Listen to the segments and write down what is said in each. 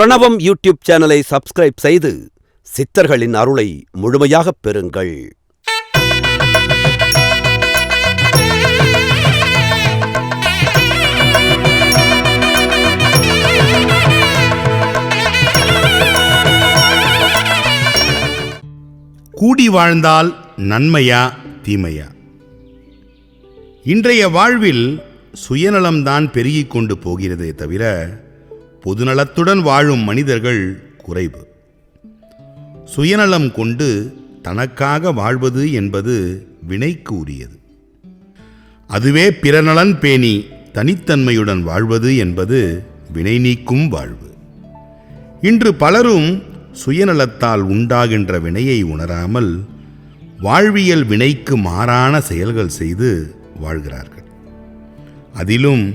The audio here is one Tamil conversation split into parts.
பிரணவம் யூடியூப் சேனலை சப்ஸ்கிரைப் செய்து சித்தர்களின் அருளை முழுமையாகப் பெறுங்கள். கூடி வாழ்ந்தால் நன்மையா தீமையா? இன்றைய வாழ்வில் சுயநலம்தான் பெருகிக் கொண்டு போகிறதே தவிர பொதுநலத்துடன் வாழும் மனிதர்கள் குறைவு. சுயநலம் கொண்டு தனக்காக வாழ்வது என்பது வினைக்கு உரியது. அதுவே பிறநலன் பேணி தனித்தன்மையுடன் வாழ்வது என்பது வினை நீக்கும் வாழ்வு. இன்று பலரும் சுயநலத்தால் உண்டாகின்ற வினையை உணராமல் வாழ்வியல் வினைக்கு மாறான செயல்கள் செய்து வாழ்கிறார்கள். அதிலும்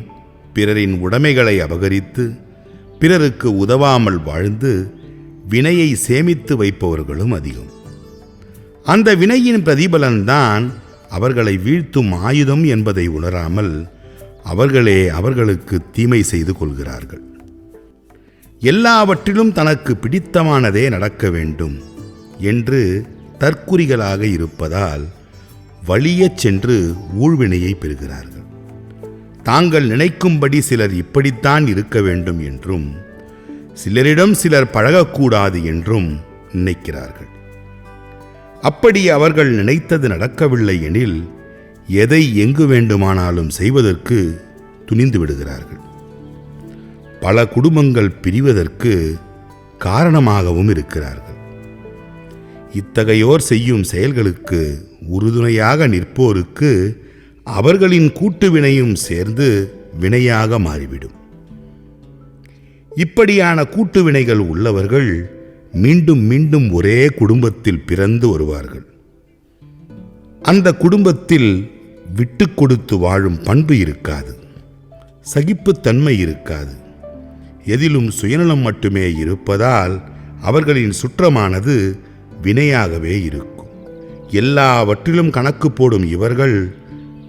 பிறரின் உடைமைகளை அபகரித்து பிறருக்கு உதவாமல் வாழ்ந்து வினையை சேமித்து வைப்பவர்களும் அதிகம். அந்த வினையின் பிரதிபலன்தான் அவர்களை வீழ்த்தும் ஆயுதம் என்பதை உணராமல் அவர்களே அவர்களுக்கு தீமை செய்து கொள்கிறார்கள். எல்லாவற்றிலும் தனக்கு பிடித்தமானதே நடக்க வேண்டும் என்று தற்குறிகளாக இருப்பதால் வழியச் சென்று ஊழ்வினையை பெறுகிறார்கள். தாங்கள் நினைக்கும்படி சிலர் இப்படித்தான் இருக்க வேண்டும் என்றும் சிலரிடம் சிலர் பழகக்கூடாது என்றும் நினைக்கிறார்கள். அப்படி அவர்கள் நினைத்தது நடக்கவில்லை எனில் எதை எங்கு வேண்டுமானாலும் செய்வதற்கு துணிந்து விடுகிறார்கள். பல குடும்பங்கள் பிரிவதற்கு காரணமாகவும் இருக்கிறார்கள். இத்தகையோர் செய்யும் செயல்களுக்கு உறுதுணையாக நிற்போருக்கு அவர்களின் கூட்டு வினையும் சேர்ந்து வினையாக மாறிவிடும். இப்படியான கூட்டு வினைகள் உள்ளவர்கள் மீண்டும் மீண்டும் ஒரே குடும்பத்தில் பிறந்து வருவார்கள். அந்த குடும்பத்தில் விட்டு கொடுத்து வாழும் பண்பு இருக்காது. சகிப்புத்தன்மை இருக்காது. எதிலும் சுயநலம் மட்டுமே இருப்பதால் அவர்களின் சுற்றமானது வினையாகவே இருக்கும். எல்லாவற்றிலும் கணக்கு போடும் இவர்கள்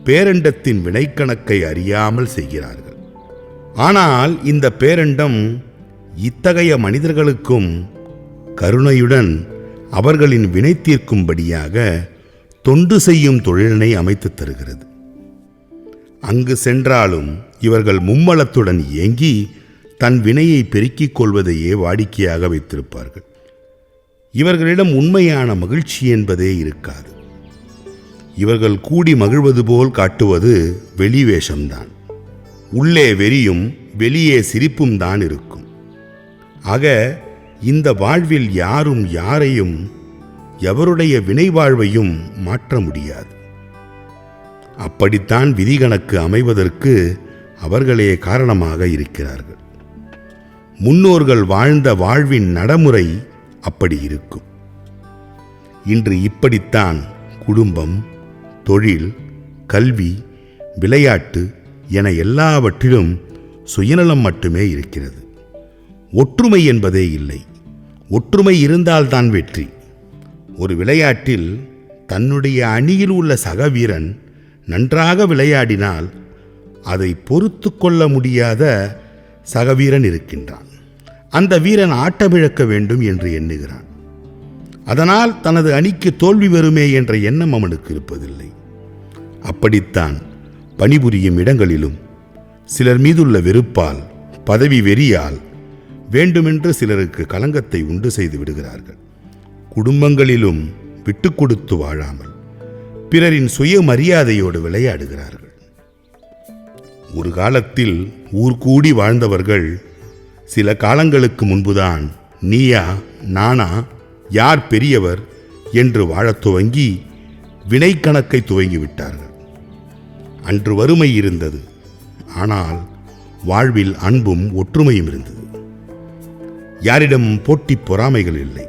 பேரண்டத்தின் வினைக்கணக்கை அறியாமல் செய்கிறார்கள். ஆனால் இந்த பேரண்டம் இத்தகைய மனிதர்களுக்கும் கருணையுடன் அவர்களின் வினை தீர்க்கும்படியாக தொண்டு செய்யும் தொழிலினை அமைத்துத் தருகிறது. அங்கு சென்றாலும் இவர்கள் மும்மலத்துடன் ஏங்கி தன் வினையை பெருக்கிக் கொள்வதையே வாடிக்கையாக வைத்திருப்பார்கள். இவர்களிடம் உண்மையான மகிழ்ச்சி என்பதே இருக்காது. இவர்கள் கூடி மகிழ்வது போல் காட்டுவது வெளி வேஷம்தான் உள்ளே வெறியும் வெளியே சிரிப்பும் தான் இருக்கும். ஆக இந்த வாழ்வில் யாரும் யாரையும் எவருடைய வினை வாழ்வையும் மாற்ற முடியாது. அப்படித்தான் விதிகணக்கு அமைவதற்கு அவர்களே காரணமாக இருக்கிறார்கள். முன்னோர்கள் வாழ்ந்த வாழ்வின் நடைமுறை அப்படி இருக்கும். இன்று இப்படித்தான் குடும்பம் தொழில் கல்வி விளையாட்டு என எல்லாவற்றிலும் சுயநலம் மட்டுமே இருக்கிறது. ஒற்றுமை என்பதே இல்லை. ஒற்றுமை இருந்தால்தான் வெற்றி. ஒரு விளையாட்டில் தன்னுடைய அணியில் உள்ள சக வீரன் நன்றாக விளையாடினால் அதை பொறுத்து கொள்ள முடியாத சகவீரன் இருக்கின்றான். அந்த வீரன் ஆட்டமிழக்க வேண்டும் என்று எண்ணுகிறான். அதனால் தனது அணிக்கு தோல்வி வருமே என்ற எண்ணம் அவனுக்கு இருப்பதில்லை. அப்படித்தான் பணிபுரியும் இடங்களிலும் சிலர் மீதுள்ள வெறுப்பால் பதவி வெறியால் வேண்டுமென்று சிலருக்கு களங்கத்தை உண்டு செய்து விடுகிறார்கள். குடும்பங்களிலும் விட்டு கொடுத்து வாழாமல் பிறரின் சுயமரியாதையோடு விளையாடுகிறார்கள். ஒரு காலத்தில் ஊர் கூடி வாழ்ந்தவர்கள் சில காலங்களுக்கு முன்புதான் நீயா நானா யார் பெரியவர் என்று வாழத் துவங்கி வினை கணக்கை துவங்கிவிட்டார்கள் அன்று வறுமை இருந்தது. ஆனால் வாழ்வில் அன்பும் ஒற்றுமையும் இருந்தது. யாரிடம் போட்டி பொறாமைகள் இல்லை.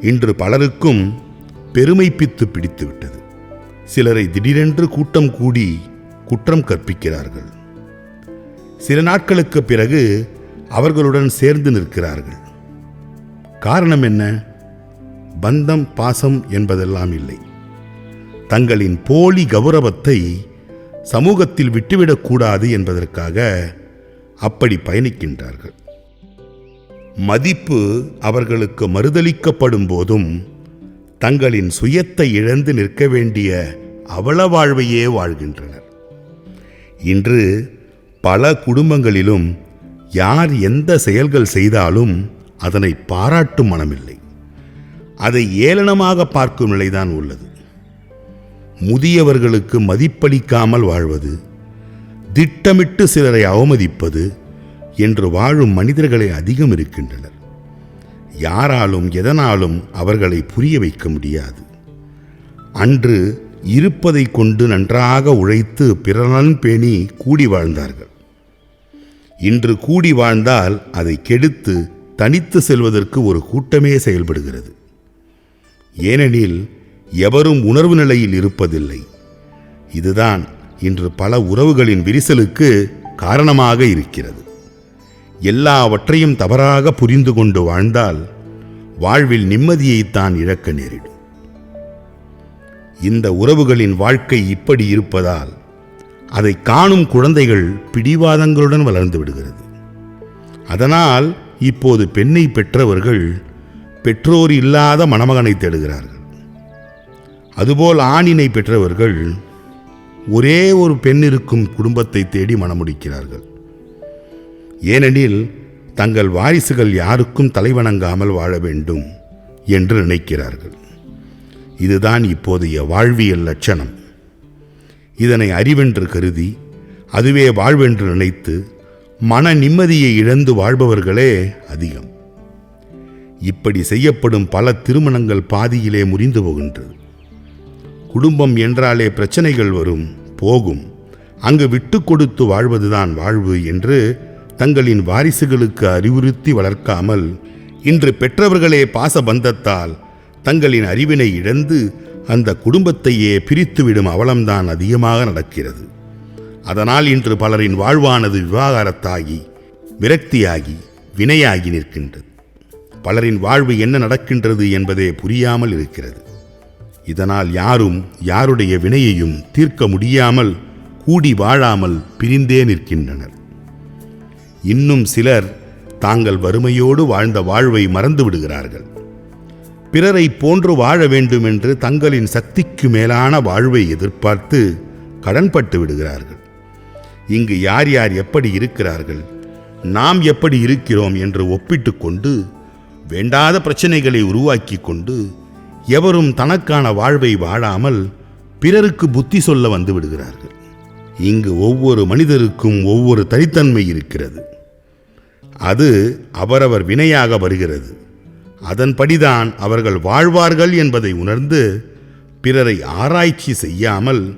இன்று பலருக்கும் பெருமை பித்து பிடித்துவிட்டது சிலரை திடீரென்று கூட்டம் கூடி குற்றம் கற்பிக்கிறார்கள். சில நாட்களுக்கு பிறகு அவர்களுடன் சேர்ந்து நிற்கிறார்கள். காரணம் என்ன? பந்தம் பாசம் என்பதெல்லாம் இல்லை. தங்களின் போலி கௌரவத்தை சமூகத்தில் விட்டுவிடக்கூடாது என்பதற்காக அப்படி பயணிக்கின்றார்கள். மதிப்பு அவர்களுக்கு மறுதலிக்கப்படும் போதும் தங்களின் சுயத்தை இழந்து நிற்க வேண்டிய அவல வாழ்வையே வாழ்கின்றனர். இன்று பல குடும்பங்களிலும் யார் எந்த செயல்கள் செய்தாலும் அதனை பாராட்டும் மனமில்லை. அதை ஏளனமாக பார்க்கும் நிலைதான் உள்ளது. முதியவர்களுக்கு மதிப்பளிக்காமல் வாழ்வது திட்டமிட்டு சிலரை அவமதிப்பது என்று வாழும் மனிதர்களை அதிகம் இருக்கின்றனர். யாராலும் எதனாலும் அவர்களை புரிய வைக்க முடியாது. அன்று இருப்பதை கொண்டு நன்றாக உழைத்து பிறனன் பேணி கூடி வாழ்ந்தார்கள். இன்று கூடி வாழ்ந்தால் அதை கெடுத்து தனித்து செல்வதற்கு ஒரு கூட்டமே செயல்படுகிறது. ஏனெனில் எவரும் உணர்வு நிலையில் இருப்பதில்லை. இதுதான் இன்று பல உறவுகளின் விரிசலுக்கு காரணமாக இருக்கிறது. எல்லாவற்றையும் தவறாக புரிந்து கொண்டு வாழ்ந்தால் வாழ்வில் நிம்மதியைத்தான் இழக்க நேரிடும். இந்த உறவுகளின் வாழ்க்கை இப்படி இருப்பதால் அதை காணும் குழந்தைகள் பிடிவாதங்களுடன் வளர்ந்து விடுகிறது. அதனால் இப்போது பெண்ணை பெற்றவர்கள் பெற்றோர் இல்லாத மணமகனை தேடுகிறார்கள். அதுபோல் ஆணினை பெற்றவர்கள் ஒரே ஒரு பெண் இருக்கும் குடும்பத்தை தேடி மணமுடிக்கிறார்கள். ஏனெனில் தங்கள் வாரிசுகள் யாருக்கும் தலைவணங்காமல் வாழ வேண்டும் என்று நினைக்கிறார்கள். இதுதான் இப்போதைய வாழ்வியல் லட்சணம். இதனை அறிவென்று கருதி அதுவே வாழ்வென்று நினைத்து மன நிம்மதியை இழந்து வாழ்பவர்களே அதிகம். இப்படி செய்யப்படும் பல திருமணங்கள் பாதியிலே முறிந்து போகின்றது. குடும்பம் என்றாலே பிரச்சனைகள் வரும் போகும். அங்கு விட்டு கொடுத்து வாழ்வதுதான் வாழ்வு என்று தங்களின் வாரிசுகளுக்கு அறிவுறுத்தி வளர்க்காமல் இன்று பெற்றவர்களே பாசபந்தத்தால் தங்களின் அறிவினை இழந்து அந்த குடும்பத்தையே பிரித்துவிடும் அவலம்தான் அதிகமாக நடக்கிறது. அதனால் இன்று பலரின் வாழ்வானது விவாகரத்தாகி விரக்தியாகி வினையாகி நிற்கின்றது. பலரின் வாழ்வு என்ன நடக்கின்றது என்பதே புரியாமல் இருக்கிறது. இதனால் யாரும் யாருடைய வினையையும் தீர்க்க முடியாமல் கூடி வாழாமல் பிரிந்தே நிற்கின்றனர். இன்னும் சிலர் தாங்கள் வறுமையோடு வாழ்ந்த வாழ்வை மறந்து விடுகிறார்கள். பிறரை போன்று வாழ வேண்டும் என்று தங்களின் சக்திக்கு மேலான வாழ்வை எதிர்பார்த்து கடன்பட்டு விடுகிறார்கள். இங்கு யார் யார் எப்படி இருக்கிறார்கள்? நாம் எப்படி இருக்கிறோம் என்று ஒப்பிட்டு கொண்டு வேண்டாத பிரச்சனைகளை உருவாக்கி கொண்டு எவரும் தனக்கான வாழ்வை வாழாமல் பிறருக்கு புத்தி சொல்ல வந்து விடுகிறார்கள். இங்கு ஒவ்வொரு மனிதருக்கும் ஒவ்வொரு தனித்தன்மை இருக்கிறது. அது அவரவர் வினையாக வருகிறது. அதன்படிதான் அவர்கள் வாழ்வார்கள் என்பதை உணர்ந்து பிறரை ஆராய்ச்சி செய்யாமல்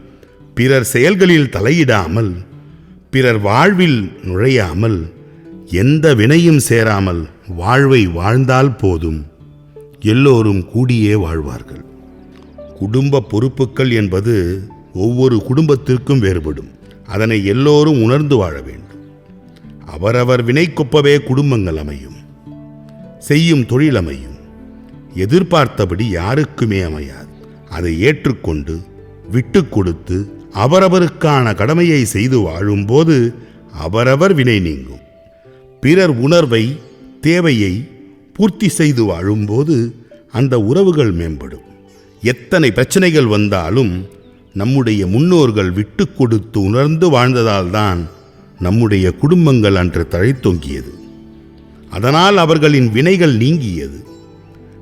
பிறர் செயல்களில் தலையிடாமல் பிறர் வாழ்வில் நுழையாமல் எந்த வினையும் சேராமல் வாழ்வை வாழ்ந்தால் போதும். எல்லோரும் கூடியே வாழ்வார்கள். குடும்ப பொறுப்புகள் என்பது ஒவ்வொரு குடும்பத்திற்கும் வேறுபடும். அதனை எல்லோரும் உணர்ந்து வாழ வேண்டும். அவரவர் வினைக்குப்பவே குடும்பங்கள் அமையும். செய்யும் தொழில் அமையும். எதிர்பார்த்தபடி யாருக்குமே அமையாது. அதை ஏற்றுக்கொண்டு விட்டு கொடுத்து அவரவருக்கான கடமையை செய்து வாழும்போது அவரவர் வினை நீங்கும். பிறர் உணர்வை தேவையை பூர்த்தி செய்து வாழும்போது அந்த உறவுகள் மேம்படும். எத்தனை பிரச்சனைகள் வந்தாலும் நம்முடைய முன்னோர்கள் விட்டு கொடுத்து உணர்ந்து வாழ்ந்ததால்தான் நம்முடைய குடும்பங்கள் அன்று தழைத்தொங்கியது அதனால் அவர்களின் வினைகள் நீங்கியது.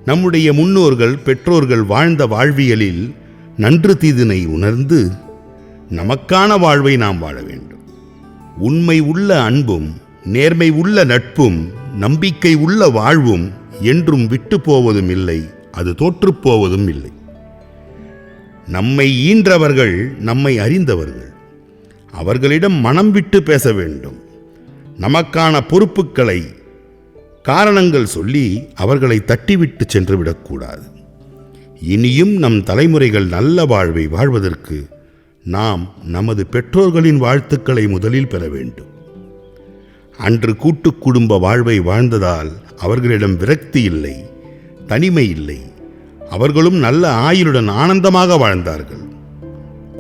நம்முடைய முன்னோர்கள் பெற்றோர்கள் வாழ்ந்த வாழ்வியலில் நன்று தீதினை உணர்ந்து நமக்கான வாழ்வை நாம் வாழ வேண்டும். உண்மை உள்ள அன்பும் நேர்மை உள்ள நட்பும் நம்பிக்கை உள்ள வாழ்வும் என்றும் விட்டு போவதும் இல்லை அது தோற்றுப்போவதும் இல்லை. நம்மை ஈன்றவர்கள் நம்மை அறிந்தவர்கள். அவர்களிடம் மனம் விட்டு பேச வேண்டும். நமக்கான பொறுப்புகளை காரணங்கள் சொல்லி அவர்களை தட்டிவிட்டு சென்று விடக்கூடாது. இனியும் நம் தலைமுறைகள் நல்ல வாழ்வை வாழ்வதற்கு நாம் நமது பெற்றோர்களின் வாழ்த்துக்களை முதலில் பெற வேண்டும். அன்று கூட்டு குடும்ப வாழ்வை வாழ்ந்ததால் அவர்களிடம் விரக்தி இல்லை தனிமை இல்லை. அவர்களும் நல்ல ஆயுளுடன் ஆனந்தமாக வாழ்ந்தார்கள்.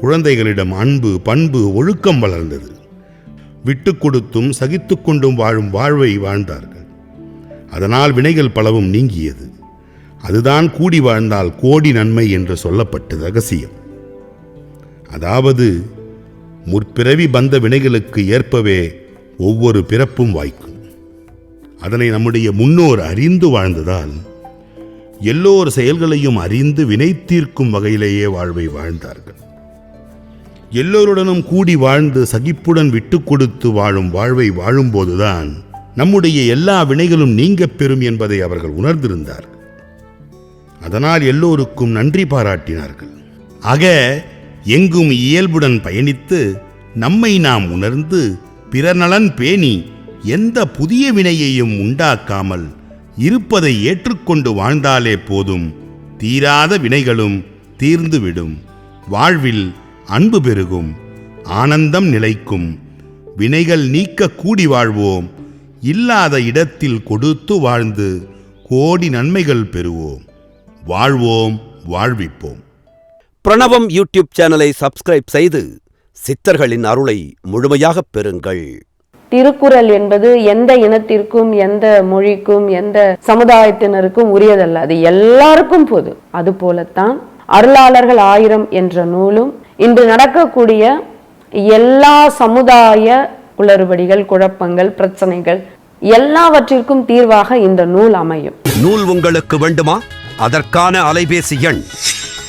குழந்தைகளிடம் அன்பு பண்பு ஒழுக்கம் வளர்ந்தது. விட்டு கொடுத்தும் சகித்து கொண்டும் வாழும் வாழ்வை வாழ்ந்தார்கள். அதனால் வினைகள் பலவும் நீங்கியது. அதுதான் கூடி வாழ்ந்தால் கோடி நன்மை என்று சொல்லப்பட்ட ரகசியம். அதாவது முற்பிறவி பந்த வினைகளுக்கு ஏற்பவே ஒவ்வொரு பிறப்பும் வாய்க்கும். அதனை நம்முடைய முன்னோர் அறிந்து வாழ்ந்ததால் எல்லோர் செயல்களையும் அறிந்து வினை தீர்க்கும் வகையிலேயே வாழ்வை வாழ்ந்தார்கள். எல்லோருடனும் கூடி வாழ்ந்து சகிப்புடன் விட்டு கொடுத்து வாழும் வாழ்வை வாழும்போதுதான் நம்முடைய எல்லா வினைகளும் நீங்கப் பெறும் என்பதை அவர்கள் உணர்ந்திருந்தார்கள். அதனால் எல்லோருக்கும் நன்றி பாராட்டினார்கள். ஆக எங்கும் இயல்புடன் பயணித்து நம்மை நாம் உணர்ந்து பிறர் நலன் பேணி எந்த புதிய வினையையும் உண்டாக்காமல் இருப்பதை ஏற்றுக்கொண்டு வாழ்ந்தாலே போதும். தீராத வினைகளும் தீர்ந்துவிடும். வாழ்வில் அன்பு பெருகும். ஆனந்தம் நிலைக்கும். வினைகள் நீக்க கூடி வாழ்வோம். இல்லாத இடத்தில் கொடுத்து வாழ்ந்து கோடி நன்மைகள் பெறுவோம். வாழ்வோம் வாழ்விப்போம். பிரணவம் யூடியூப் சேனலை சப்ஸ்கிரைப் செய்து சித்தர்களின் அருளை முழுமையாகப் பெறுங்கள். திருக்குறள் என்பது எந்த இனத்திற்கும் எந்த மொழிக்கும் எந்த சமுதாயத்தினருக்கும் உரியதல்ல. அது எல்லாருக்கும் பொது. அது போலத்தான் அருளாளர்கள் ஆயிரம் என்ற நூலும் இன்று நடக்கக்கூடிய எல்லா சமுதாய குளறுபடிகள் குழப்பங்கள் பிரச்சனைகள் எல்லாவற்றிற்கும் தீர்வாக இந்த நூல் அமையும். நூல் உங்களுக்கு வேண்டுமா? அதற்கான அலைபேசி எண்